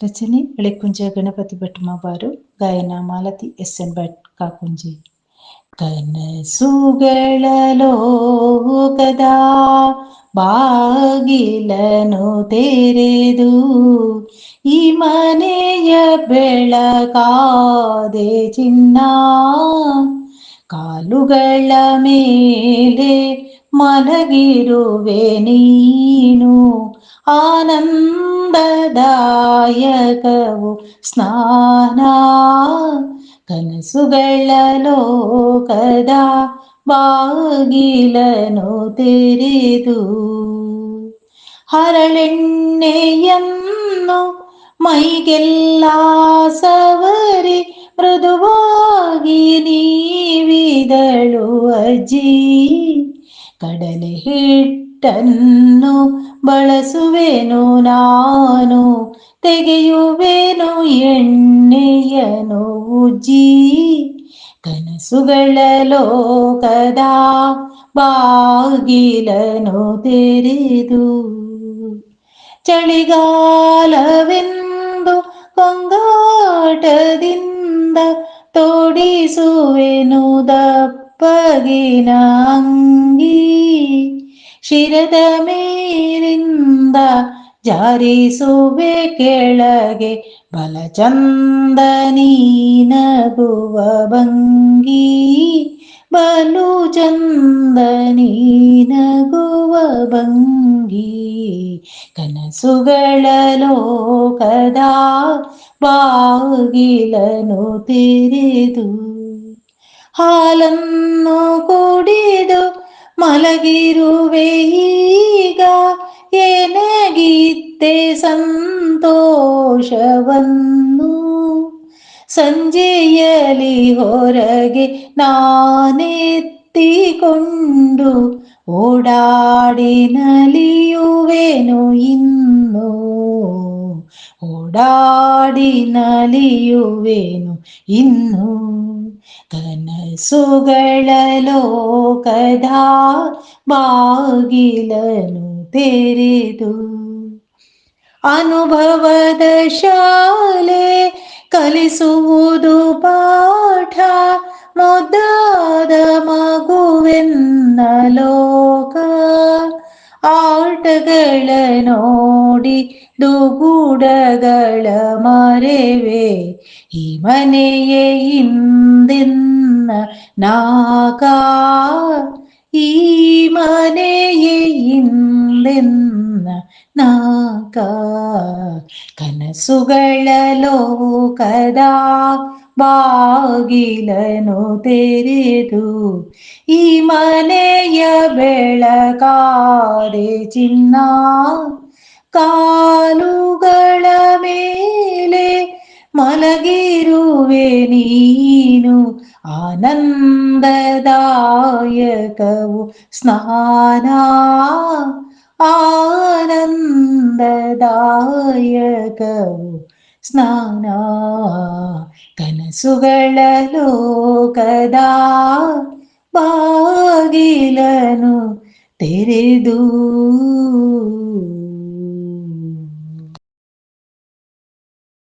ರಚನೆ ಬೆಳೆಕುಂಜ ಗಣಪತಿ ಭಟ್ ಮಾಬಾರು ಗಾಯನ Malathi S N Bhat Kakunji ಕನಸುಗಳ ಲೋಕದ ಬಾಗಿಲನು ತೆರೆದು ಈ ಮನೆಯ ಬೆಳಕಾದೆ ಚಿನ್ನ ಕಾಲುಗಳ ಮೇಲೆ ಮಲಗಿರುವೆ ನೀನು ಆನಂದದಾಯಕವು ಸ್ನಾನ ಕನಸುಗಳ ಲೋಕದ ಬಾಗಿಲನು ತೆರೆದು ಹರಳೆಣ್ಣೆಯನ್ನು ಮೈಗೆಲ್ಲ ಸವರಿ ಮೃದುವಾಗಿ ನೀವಿದಳು ಅಜ್ಜಿ ಕಡಲೆ ಹಿಟ್ಟನ್ನು ಬಳಸುವೆನು ನಾನು, ತೆಗೆಯುವೆನು ಎಣ್ಣೆಯನು ಉಜ್ಜಿ ಕನಸುಗಳ ಲೋಕದ ಬಾಗಿಲನು ತೆರೆದು ಚಳಿಗಾಲವೆಂದು ಕೊಂಗಾಟದಿಂದ ತೋಡಿಸುವೆನು ದಪ್ಪಗಿನ ಅಂಗಿ ಶಿರದ ಮೇಲಿಂದ ಜಾರಿಸುವೆ ಕೆಳಗೆ ಬಲಚಂದ ನೀನಗುವ ಭಂಗಿ ಬಲು ಚಂದ ನೀನಗುವ ಭಂಗಿ ಕನಸುಗಳ ಲೋಕದ ಬಾಗಿಲನು ತೆರೆದು ಹಾಲನ್ನು ಕುಡಿದು ಮಲಗಿರುವೆ ಈಗ. ಏನಗಿತ್ತೆ ಸಂತೋಷವನ್ನು? ಸಂಜೆಯಲ್ಲಿ ಹೊರಗೆ ನಾನೆತ್ತಿಕೊಂಡು ಓಡಾಡಿ ನಲಿಯುವೆನು ಇನ್ನು? ಓಡಾಡಿ ನಲಿಯುವೆನು ಇನ್ನು? ಕನಸುಗಳ ಲೋಕದ ಬಾಗಿಲನು ತೆರೆದು ಅನುಭವದ ಶಾಲೆ ಕಲಿಸುವುದು ಪಾಠ, ಮುದ್ದಾದ ಮಗುವೆನ್ನ ಲೋಕ. ಆಟಗಳ ನೋಡಿ ದುಗುಡಗಳ ಮರೆವೆ, ಈ ಮನೆಯೇ ಹಿಂದೆನ್ನ ನಾಕ ಈ ಮನೆಯೇ ಹಿಂದೆನ್ನ ನಾಕ ಕನಸುಗಳ ಲೋಕದ ಬಾಗಿಲನು ತೆರೆದು ಈ ಮನೆಯ ಬೆಳಕಾದೆ ಚಿನ್ನ ಕಾಲುಗಳ ಮೇಲೆ ಮಲಗಿರುವೆ ನೀನು ಆನಂದದಾಯಕವು ಸ್ನಾನ ಆನಂದದಾಯಕವು ಸ್ನಾನ ಕನಸುಗಳ ಲೋಕದ ಬಾಗಿಲನು ತೆರೆದು